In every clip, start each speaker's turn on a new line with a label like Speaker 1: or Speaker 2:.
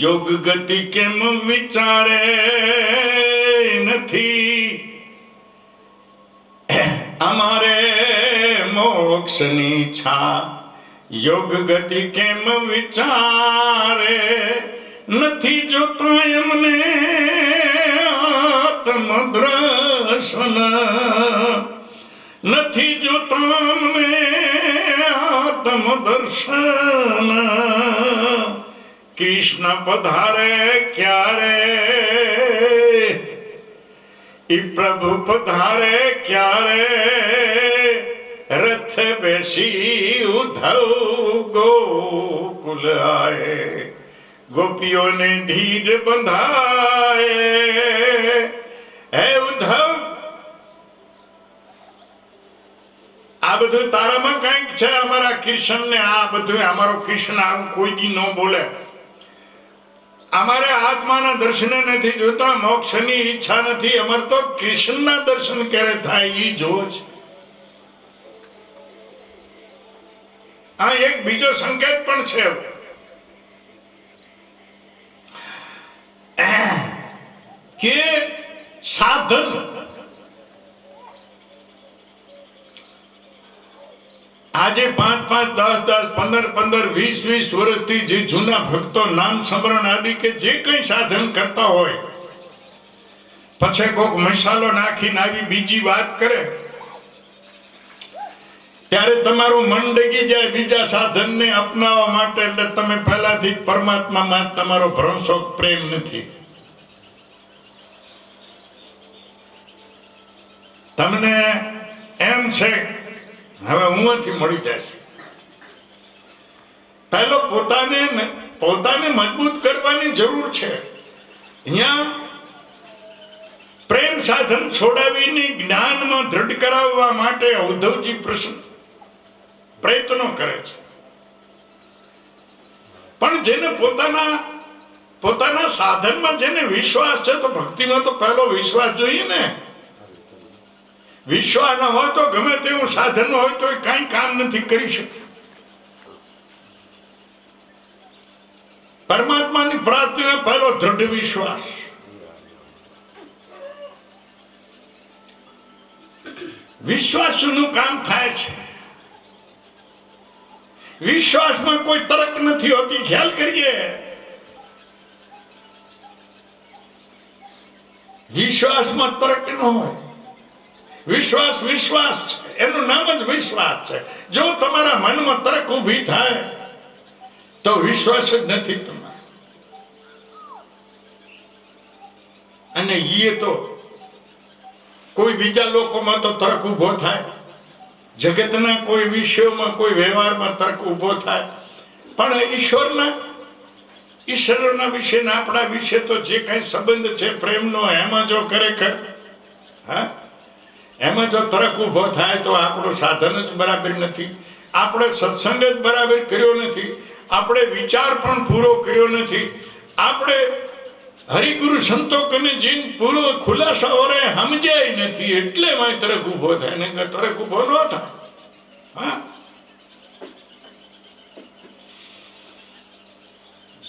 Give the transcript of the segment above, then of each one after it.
Speaker 1: યોગ ગતિ કેમ વિચારે નથી? અમારે મોક્ષની છા. યોગ ગતિ કેમ વિચારે નથી જોતો એમને આત્મ દ્રશન નથી જોતા અમને આત્મ દર્શન કૃષ્ણ પધારે ક્યારે? ઈ પ્રભુ પધારે ક્યારે? રથ બેસી ઉધવ ગોકુલ આયે. ગોપીઓને ધીર બંધાય. હે ઉધવ! આ બધું તારામાં કંઈક છે અમારા કૃષ્ણ ને આ બધું અમારો કૃષ્ણ આવું કોઈ દી ન બોલે. અમારે આત્માના દર્શન નથી જોતા, મોક્ષની ઈચ્છા નથી. અમારે તો કૃષ્ણના દર્શન ક્યારે થાય એ જોવો છે આ એક બીજો સંકેત પણ છે. કે સાધન આજે પાંચ પાંચ, દસ દસ, પંદર પંદર, વીસ વીસ વર્ષથી જે જૂના ભક્તો નામ સ્મરણ આદિ કે જે કંઈ સાધન કરતા હોય, પછી કોક મસાલો નાખીને આવી બીજી વાત કરે, ત્યારે તમારું મન ડગી જાય બીજા સાધનને અપનાવવા માટે, એટલે તમે પહેલાથી પરમાત્મામાં તમારો ભરોસો પ્રેમ નથી. તમને એમ છે હવે હુંથી મળી જાય. પહેલો પોતાને પોતાને મજબૂત કરવાની જરૂર છે. અહીંયા પ્રેમ સાધન છોડાવીને જ્ઞાનમાં દ્રઢ કરાવવા માટે ઉદ્ધવજી પ્રશ્ન પ્રયત્નો કરે છે. પણ જેને પોતાના પોતાના સાધનમાં જેને વિશ્વાસ છે, તો ભક્તિમાં તો પહેલો વિશ્વાસ જોઈએ ને. વિશ્વાસ ન હોય તો ગમે તેવું સાધન હોય તો કાંઈ કામ નથી કરી શકતું પરમાત્માની પ્રાપ્તિમાં પહેલો દૃઢ વિશ્વાસ. વિશ્વાસનું કામ થાય છે. વિશ્વાસમાં કોઈ તરક નથી હોતી. ખ્યાલ કરીએ. વિશ્વાસમાં તરક ન હોય. વિશ્વાસ વિશ્વાસ છે. એનું નામ જ વિશ્વાસ છે. જો તમારા મનમાં તર્ક ઊભી થાય, તો વિશ્વાસ જ નથી તમારો. અને ઈએ તો કોઈ બીજા લોકોમાં તો તર્ક ઊભો થાય. જગતના કોઈ વિષયોમાં, કોઈ વ્યવહારમાં તર્ક ઊભો થાય. પણ ઈશ્વરના ઈશ્વરના વિશે આપણા વિશે તો જે કઈ સંબંધ છે, પ્રેમનો, એમાં જો ખરેખર, હા? એમાં જો તરક ઊભો થાય તો આપણું સાધન જ બરાબર નથી. આપણે સત્સંગ જ બરાબર કર્યો નથી. આપણે વિચાર પણ પૂરો કર્યો નથી. આપણે હરિગુરુ સંતો કને જીન પૂરો ખુલાસા સમજાય નથી. એટલે મારે તરક ઊભો થાય. ને તરક ઊભો ન થાય. હા?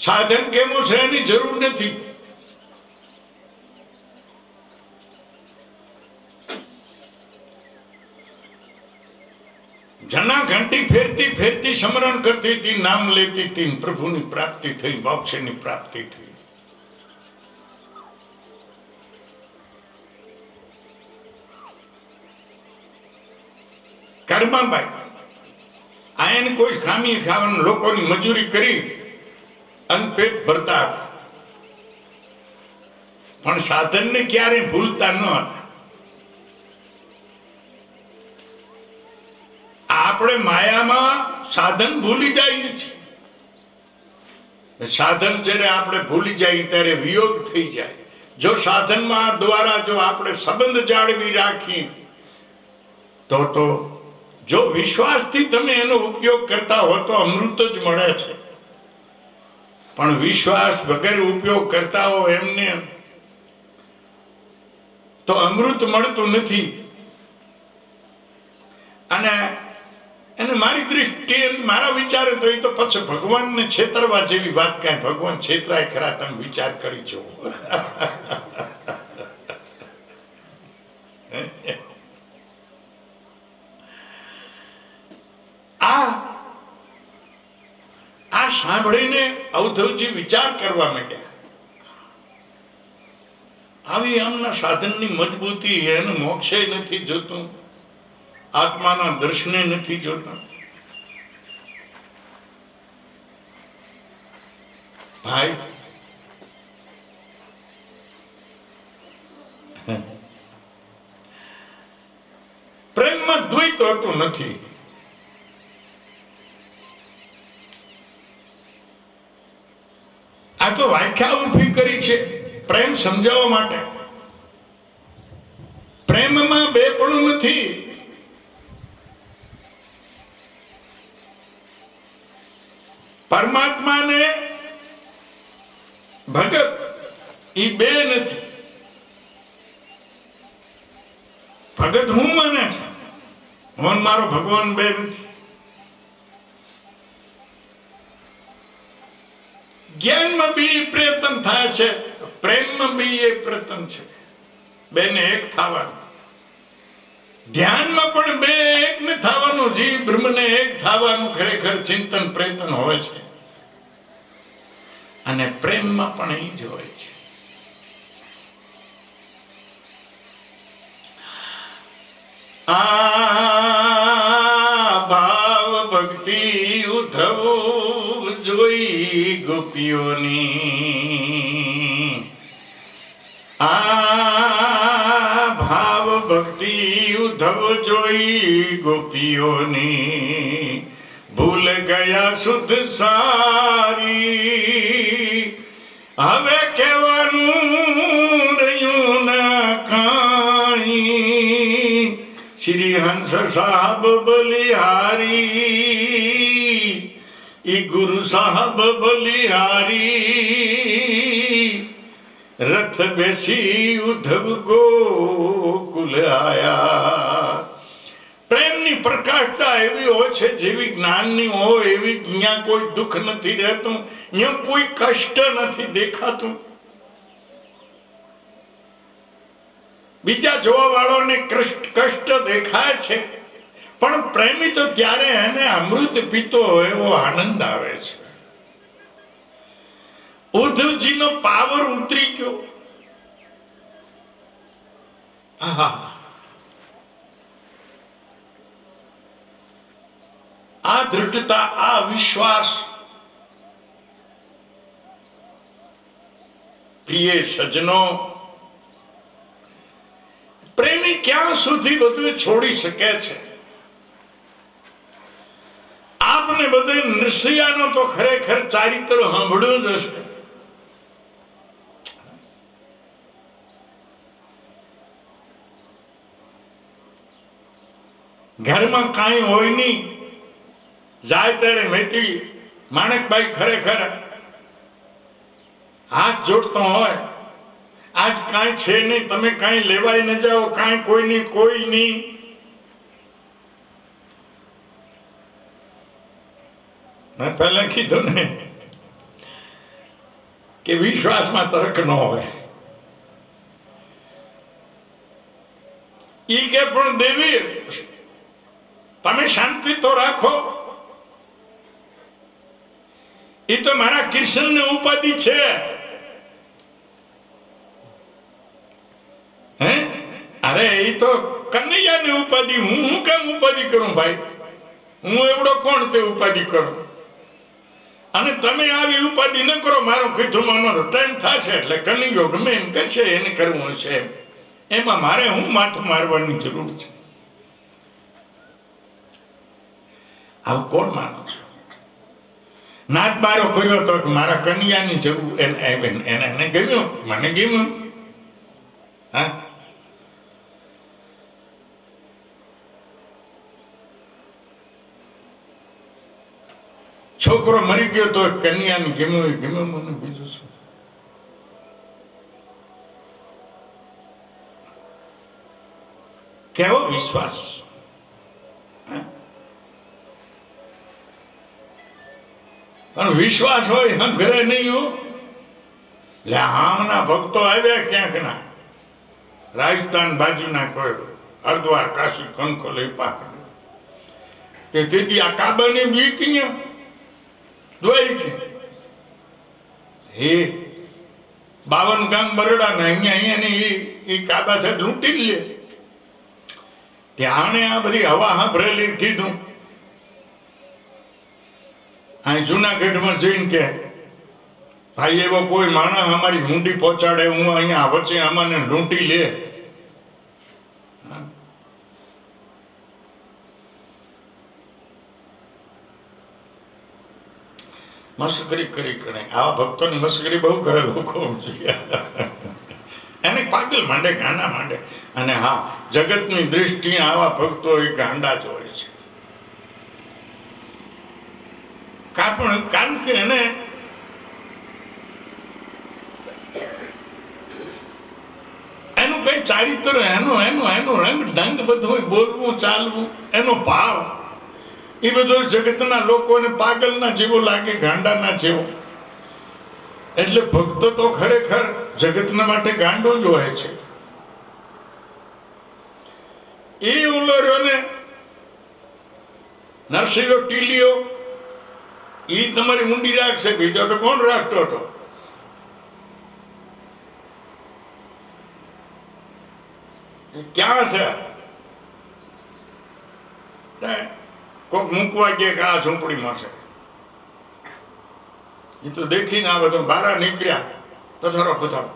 Speaker 1: સાધન કેવું છે? એની જરૂર નથી. જના ઘંટી ફેરતી ફેરતી સ્મરણ કરતી હતી, નામ લેતી હતી ને પ્રભુની પ્રાપ્તિ થઈ, મોક્ષની પ્રાપ્તિ થઈ. કર્માબાઈ એને કોઈ ખામી ખાવાનું લોકોની મજૂરી કરી, અને પેટ ભરતા હતા. પણ સાધનને ક્યારે ભૂલતા ન હતા. આપણે માયામાં સાધન ભૂલી જઈએ છીએ. સાધન જ્યારે આપણે ભૂલી જાય ત્યારે વિયોગ થઈ જાય. જો સાધનમાં દ્વારા જો આપણે સંબંધ જાળવી રાખીએ, તો તો જો વિશ્વાસથી તમે એનો ઉપયોગ કરતા હો તો અમૃત જ મળે છે. પણ વિશ્વાસ વગર ઉપયોગ કરતા હો એમને તો અમૃત મળતું નથી. અને અને મારી દૃષ્ટિએ મારા વિચારે તો એ તો પછી ભગવાનને છેતરવા જેવી વાત કાંઈ ભગવાન છેતરાય ખરા, તમે વિચાર કરી જુઓ. આ આ સાંભળીને અવધવજી વિચાર કરવા માંડ્યા. આવી આમના સાધનની મજબૂતી એને મોક્ષે નથી જોતું. આત્માના દર્શને નથી જોતા. ભાઈ પ્રેમમાં દ્વૈત હોતું નથી. આ તો વ્યાખ્યા ઊભી કરી છે પ્રેમ સમજાવવા માટે. પ્રેમમાં બે પણ નથી. પરમાત્માને ભગત એ બે નથી. ભગત હું માને છે? હું મારો ભગવાન બે નથી. જ્ઞાનમાં બી પ્રયત્ન થાય છે, પ્રેમમાં બી એ પ્રયત્ન છે. બેને એક થવાનું. ધ્યાનમાં પણ બે એક ને થવાનું જીવ બ્રહ્મને એક થવાનું ખરેખર ચિંતન, પ્રયત્ન હોય છે. અને પ્રેમમાં પણ એ જ હોય છે. આ ભાવ ભક્તિ ઉધવ જોઈ ગોપીઓની. આ ભક્તિ ઉધવ જોઈ ગોપીઓની. ભૂલ ગયા શુદ્ધ સારી. હવે કહેવાનું રહ્યું ના શ્રી હંસ સાહબ બલિહારી. ઈ ગુરુ સાહબ બલિહારી. રથ બેસી ઉધવ ગોકુલ આયા પ્રેમની પ્રકાશતા એવી હોય છે જેવી જ્ઞાનની હોય એવી ત્યાં કોઈ દુઃખ નથી રહેતું ત્યાં કોઈ કષ્ટ નથી દેખાતું બીજા જોવા વાળોને કષ્ટ દેખાય છે, પણ પ્રેમી તો ત્યારે એને અમૃત પીતો હોય એવો આનંદ આવે છે. ઉદ્ધવજીનો પાવર ઉતરી ગયો. આ દૃઢતા આ વિશ્વાસ. પ્રિય સજનો પ્રેમી ક્યાં સુધી બધું છોડી શકે છે? આપને બધે નરસિયાનો તો ખરેખર ચારિત્ર સાંભળ્યું જ હશે. ઘરમાં કાંઈ હોય નહીં. જાય ત્યારે વહેતી માણેકભાઈ ખરેખર હાથ જોડતો હોય. આજ કાંઈ છે નહીં. તમે કાંઈ લેવાય ન જાઓ. કાંઈ કોઈ નહીં કોઈ નહીં. મેં પહેલા કીધું ને કે વિશ્વાસમાં તર્ક ન હોય. ઈ કે પણ દેવી તમે શાંતિ તો રાખો. એ તો મારા કૃષ્ણ ઉપાધિ છે. હે? અરે, એ તો કનૈયાની ઉપાધિ. હું હું કેમ ઉપાધિ કરું ભાઈ? હું એવડો કોણ તે ઉપાધિ કરું? અને તમે આવી ઉપાધિ ન કરો, મારો કીધું માનો ટાઈમ થશે એટલે કનૈયો ગમે એમ કરશે, એને કરવું હશે એમાં મારે હું માથું મારવાની જરૂર છે? આવું કોણ માનો છો? નાથ બારો કર્યો તો મારા કન્યાની જરૂર એને એને ગમ્યું? મને ગમ્યું. હા? છોકરો મરી ગયો તો કન્યાને ગમ્યું ગમ્યું મને બીજું શું? કેવો વિશ્વાસ? પણ વિશ્વાસ હોય હંખરે નહીં હો. એટલે આમના ભક્તો આવ્યા ક્યાંક ના રાજસ્થાન બાજુના કોઈ હરદ્વાર કાશી લઈ પાક તે તેથી આ કાબાની બીક ને દ્વારિકે હે, બાવન ગામ બરોડા ને અહીંયા અહીંયા ને એ કાબા છે લૂંટી લે. ત્યાં આ બધી હવા સાંભળેલી કીધું અહીં જુનાગઢમાં જઈને કે, ભાઈ, એવો કોઈ માણસ અમારી હુંડી પહોંચાડે, હું અહીંયા વચ્ચે અમાને લૂંટી લે. મસ્કરી કરી કરે. આવા ભક્તોની મસ્કરી બહુ કરે લોકો. એને પાગલ માંડે ગાંડા માંડે. અને હા, જગતની દ્રષ્ટિએ આવા ભક્તો એ ગાંડા જ હોય છે. કારણ કારણ કે એને એનું કઈ ચારિત્ર, એનો એનો એનો રંગ, ઢંગ બધો બોલવું, ચાલવું, એનો ભાવ, એ બધો જગતના લોકોને પાગલના જેવો લાગે, ગાંડાના જેવો. એટલે ભક્તો તો ખરેખર જગતના માટે ગાંડો જ હોય છે. એ ઉલર્યો ને નરસિંહો, ટીલીઓ એ તમારી ઊંડી રાખશે બીજો તો કોણ રાખતો હતો? ક્યાં છે? કોક મૂકવા કે આ ઝૂંપડીમાં છે. એ તો દેખીને આ બધો બારા નીકળ્યા, પધારો પધારો.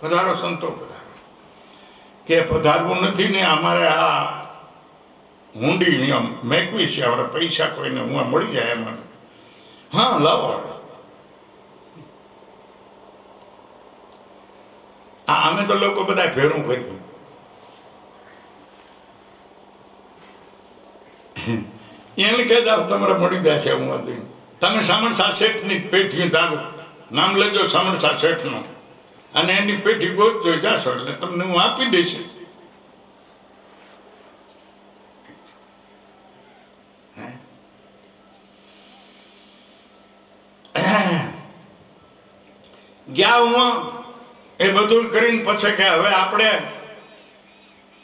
Speaker 1: પધારો, સંતો પધારો. કે પધારવું નથી ને અમારે આ હુંડી નિયમ મેકવી છે અમારા પૈસા કોઈને હું મળી જાય એમાં. હા, લાવો આ અમે તો લોકો બધા ફેરું કર્યું. એને કહેતા તમારે મળી જશે હું હતી તમે સામણસા શેઠની પેઠી તારું નામ લેજો સામણસા શેઠનું. અને એની પેઠી ગોતજો, જાશો એટલે તમને હું આપી દઈશ. ગયા હું એ બધું કરીને પછી કે હવે આપણે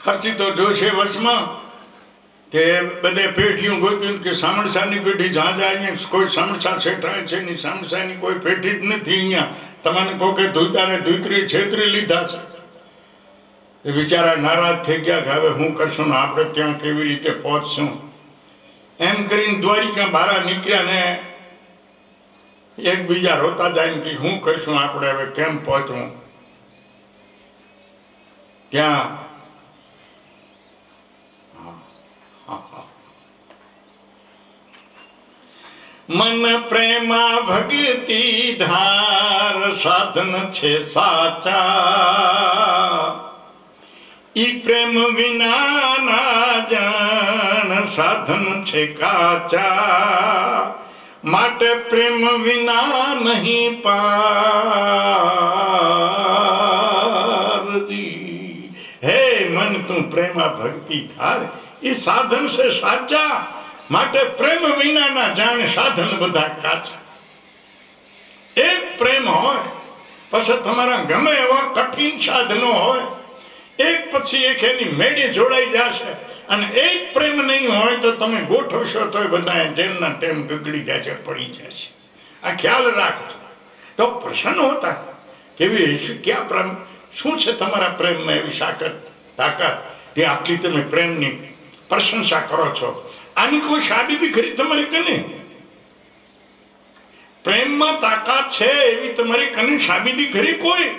Speaker 1: ખર્ચી તો જોશે વર્ષમાં કે બધે પેઢીઓ ગોતી કે સામણસાની પેઢી જ્યાં જાય અહીંયા કોઈ સામણસા શેઠાય છે નહીં સામણસાની કોઈ પેઢી જ નથી અહીંયા. તમને કહો કે ધૂતાને ધૂતરી છેતરી લીધા છે. એ બિચારા નારાજ થઈ ગયા કે હવે હું કરશું ને આપણે ત્યાં કેવી રીતે પહોંચશું. એમ કરીને દ્વારિકા બહાર નીકળ્યા ને એકબીજા રોતા જાય ને કે શું કરીશું, આપણે હવે કેમ પહોંચવું? ત્યાં મન પ્રેમા ભક્તિ ધાર સાધન છે સાચા. ઈ પ્રેમ વિના ના જાણ સાધન છે કાચા. માટે પ્રેમ વિના નહીં પારજી હે મન તું પ્રેમા ભક્તિ થાર એ સાધન છે સાચા માટે પ્રેમ વિનાના જાણે સાધન બધા કાચા એક પ્રેમ હોય પછી તમારા ગમે એવા કઠિન સાધનો હોય એક પછી એક એની મેળે જોડાઈ જશે અને એક પ્રેમ નહીં હોય તો તમે ગોઠવશો તો બધા જેમના તેમ ગગડી જશે પડી જશે. આ ખ્યાલ રાખજો તો પ્રસન્ન હોતા. કેવી શું ક્યાં પ્રેમ? શું છે તમારા પ્રેમમાં એવી સાકત તાકાત? તે આટલી તમે પ્રેમની પ્રશંસા કરો છો. આની કોઈ સાબિતી ખરી તમારી કને? પ્રેમમાં તાકાત છે એવી તમારી કને સાબિતી ખરી કોઈ?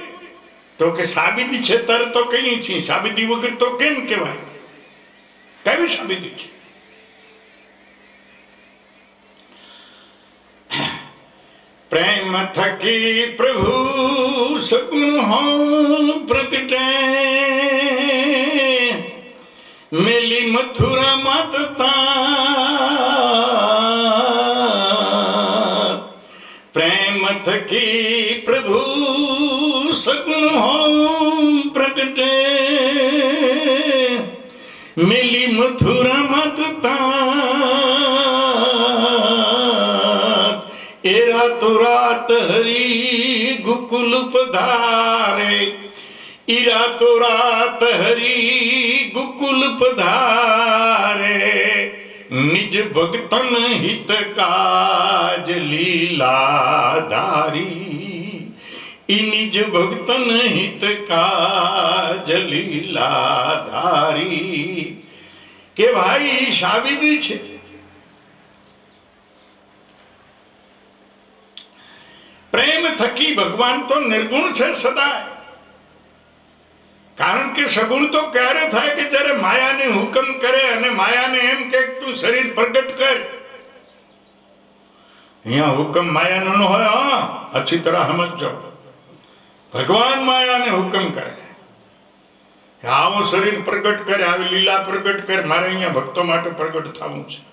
Speaker 1: તો કે સાબિતી છે તર તો કઈ છીએ સાબિતી વગર તો કેમ કહેવાય? કેવી સાબિતી છે પ્રેમ થકી પ્રભુ સગુણ હો પ્રગટે મેલી મથુરા માતતા પ્રેમ થકી પ્રભુ સગુણ હો પ્રગટે રાતો રાત હરી ગુકુલ પધારે ઈ રાતો રાત હરી ગુકુલ પધારે નિજ ભક્તન હિત કાજ લીલા ધારી ઈ નિજ ભક્તન હિત કાજ લીલા ધારી કે ભાઈ સાબિદી છે પ્રેમ થકી ભગવાન તો નિર્ગુણ છે સદાય. કારણ કે સગુણ તો ક્યારે થાય કે જ્યારે માયાને હુકમ કરે અને માયાને એમ કે તું શરીર પ્રગટ કર. અહીંયા હુકમ માયાનો ન હોય, હા અચ્છી તરહ સમજજો. ભગવાન માયાને હુકમ કરે. આવો શરીર પ્રગટ કરે, આવી લીલા પ્રગટ કરે, મારે અહીંયા ભક્તો માટે પ્રગટ થવું છે.